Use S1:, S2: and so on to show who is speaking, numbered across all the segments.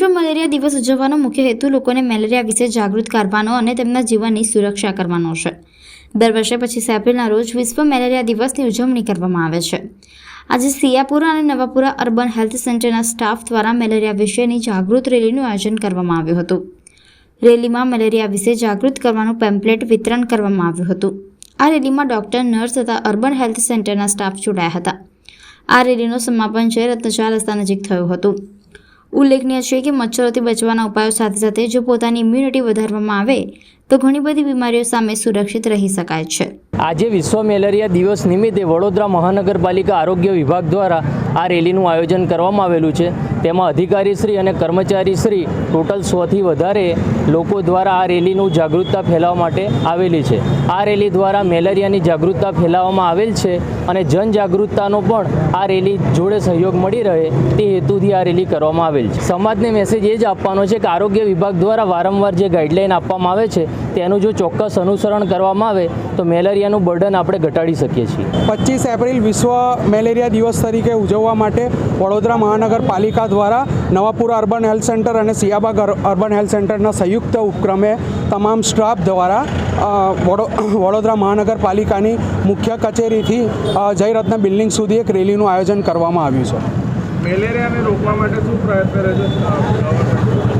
S1: વિશ્વ મેલેરિયા દિવસ ઉજવવાનો મુખ્ય હેતુ લોકોને મેલેરિયા વિશે જાગૃત કરવાનો અને તેમના જીવનની સુરક્ષા કરવાનો છે. દર વર્ષે પચીસ એપ્રિલના રોજ વિશ્વ મેલેરિયા દિવસની ઉજવણી કરવામાં આવે છે. આજે સિયાપુરા અને નવાપુરા અર્બન હેલ્થ સેન્ટરના સ્ટાફ દ્વારા મેલેરિયા વિશેની જાગૃત રેલીનું આયોજન કરવામાં આવ્યું હતું. રેલીમાં મેલેરિયા વિશે જાગૃત કરવાનું પેમ્પલેટ વિતરણ કરવામાં આવ્યું હતું. આ રેલીમાં ડૉક્ટર, નર્સ તથા અર્બન હેલ્થ સેન્ટરના સ્ટાફ જોડાયા હતા. આ રેલીનું સમાપન છે. રત્નચાર રસ્તા નજીક થયું હતું. ઉલ્લેખનીય છે કે મચ્છરોથી બચવાના ઉપાયો સાથે સાથે જો પોતાની ઇમ્યુનિટી વધારવામાં આવે, તો ઘણી બધી બીમારીઓ સામે સુરક્ષિત રહી શકાય છે.
S2: આજે વિશ્વ મેલેરિયા દિવસ નિમિત્તે વડોદરા મહાનગરપાલિકા આરોગ્ય વિભાગ દ્વારા આ રેલીનું આયોજન કરવામાં આવેલું છે. તેમાં અધિકારીશ્રી અને કર્મચારીશ્રી ટોટલ સોથી વધારે લોકો દ્વારા આ રેલીનું જાગૃતતા ફેલાવવા માટે આવેલી છે. આ રેલી દ્વારા મેલેરિયાની જાગૃતતા ફેલાવવામાં આવેલ છે. અને જનજાગૃતતાનો પણ આ રેલી જોડે સહયોગ મળી રહે તે હેતુથી આ રેલી કરવામાં આવેલ છે. સમાજને મેસેજ એ જ આપવાનો છે કે આરોગ્ય વિભાગ દ્વારા વારંવાર જે ગાઈડલાઈન આપવામાં આવે છે, તેનું જો ચોક્કસ અનુસરણ કરવામાં આવે, તો મેલેરિયાનું બર્ડન આપણે ઘટાડી શકીએ છીએ.
S3: પચીસ એપ્રિલ વિશ્વ મેલેરિયા દિવસ તરીકે ઉજવવા માટે વડોદરા મહાનગરપાલિકા દ્વારા નવાપુરા અર્બન હેલ્થ સેન્ટર અને સિયાબાગ અર્બન હેલ્થ સેન્ટરના સંયુક્ત ઉપક્રમે તમામ સ્ટાફ દ્વારા વડો, વડોદરા મહાનગરપાલિકાની મુખ્ય કચેરીથી જયરત્ન બિલ્ડિંગ સુધી એક રેલીનું આયોજન કરવામાં આવ્યું છે.
S4: મેલેરિયાને રોકવા માટે શું પ્રયત્ન રહેશે?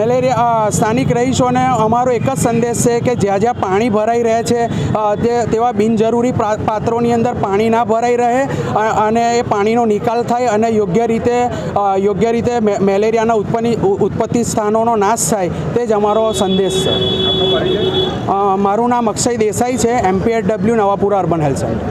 S3: મેલેરિયા સ્થાનિક રહીશોને અમારો એક જ સંદેશ છે કે જ્યાં જ્યાં પાણી ભરાઈ રહે છે તે, તેવા બિનજરૂરી પાત્રોની અંદર પાણી ના ભરાઈ રહે અને એ પાણીનો નિકાલ થાય અને યોગ્ય રીતે યોગ્ય રીતે મેલેરિયાના ઉત્પન્ન ઉત્પત્તિ સ્થાનોનો નાશ થાય, તે જ અમારો સંદેશ છે. મારું નામ અક્ષય દેસાઈ છે MPH W Navapura urban health centre.